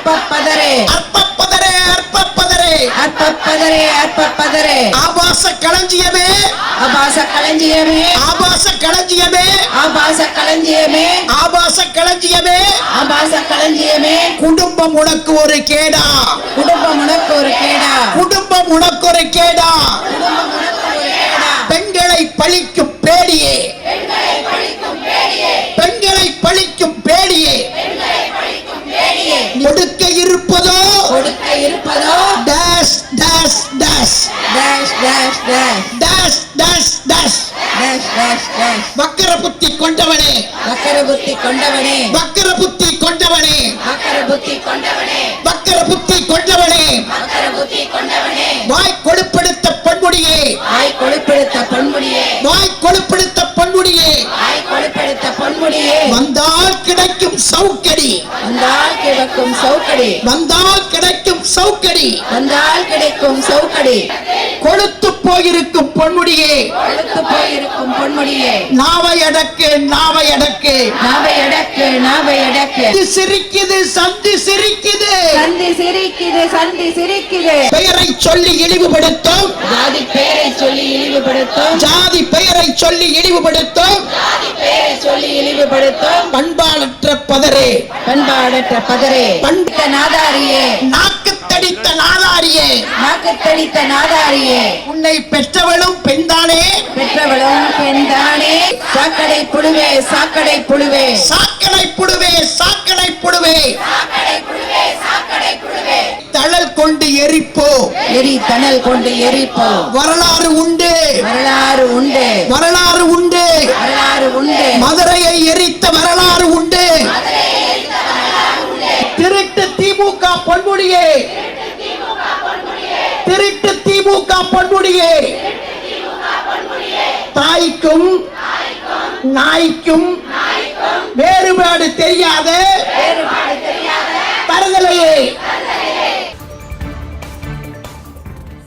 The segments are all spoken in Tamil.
அற்பப்பதரே. அற்பப்பதரே அற்பப்பதரே. அற்பப்பதரே அற்பப்பதரே. ஆபாச களஞ்சியமே. ஆபாச களஞ்சியமே. ஆபாச களஞ்சியமே. ஆபாச களஞ்சியமே. ஆபாச களஞ்சியமே. ஆபாச களஞ்சியமே. குடும்பம் உனக்கு ஒரு கேடா. குடும்பம் உனக்கு ஒரு கேடா. குடும்பம் உனக்கு ஒரு கேடா. குடும்பம் உனக்கு ஒரு கேடா. பெண்களை பழிக்கும் பேடியே பெண்களை பழிக்கும் பேடியே கொடுக்க இருப்பதோ? கொடுக்க இருப்பதோ? Dash dash dash dash dash dash dash dash dash dash dash dash வக்கர புத்தி கொண்டவனே. வக்கர புத்தி கொண்டவனே. வக்கர புத்தி கொண்டவனே. வக்கர புத்தி கொண்டவனே. வக்கர புத்தி கொண்டவனே. வக்கர புத்தி கொண்டவனே. வாய் கொழுப்படுத்த பொன்முடியே. வாய் கொழுப்பெடுத்த பொன்முடியே. வாய் கொழுப்படுத்த பொன்முடியே. வாய் கொழுப்பெடுத்த பொன்முடியே. வந்தால் கிடைக்கும் சவுக்கடி. வந்தால் கிடக்கும் சவுக்கடி. வந்தால் கிடைக்கும் சவுக்கடி. வந்தால் கிடைக்கும் சவுக்கடி. கொழுத்து போயிருக்கும் பொன்முடியே. கொழுத்து போயிருக்கும் பொன்முடியே. நாவை அடக்கு நாவை அடக்கு. நாவை எடக்கு நாவை எடக்கு இது சிரிக்குது சந்தி சிரிக்குது. சந்தி சிரிக்குது சந்தி சிரிக்குது. பெயரை சொல்லி இழிவுபடுத்தும். ஜாதி பேரை சொல்லி இழிவுபடுத்தும். ஜாதி பெயரை சொல்லி இழிவுபடுத்தும். சொல்லி இழிவுபடுத்தும். பண்பாளற்ற பதரே பண்பாடற்ற பதரே பண்டித நாதாரியே. நாக்கு தடித்த நாதாரியே. நாக்கு தடித்த நாதாரியே. உன்னை பெற்றவளும் பெண்தானே. பெற்றவளும் பெண்தானே. சாக்கடை புழுவே சாக்கடை புழுவே. சாக்கடை புழுவே சாக்கடை புழுவே. தழல் கொண்டு எரிப்போ. எரி தணல் கொண்டு உண்டு வரலாறு உண்டு. வரலாறு உண்டு. வரலாறு உண்டு மதுரையை எரித்த வரலாறு உண்டு. திருட்டு திமுக பொன்முடியே. திருட்டு திமுக பொன்முடியே. தாய்க்கும் நாய்க்கும் வேறுபாடு தெரியாத தருதலையே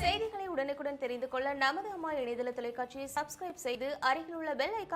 செய்திகளை உடனுக்குடன் தெரிந்து கொள்ள நமது அம்மா இணையதள தொலைக்காட்சியை சப்ஸ்கிரைப் செய்து அருகில் உள்ள பெல் ஐக்கான்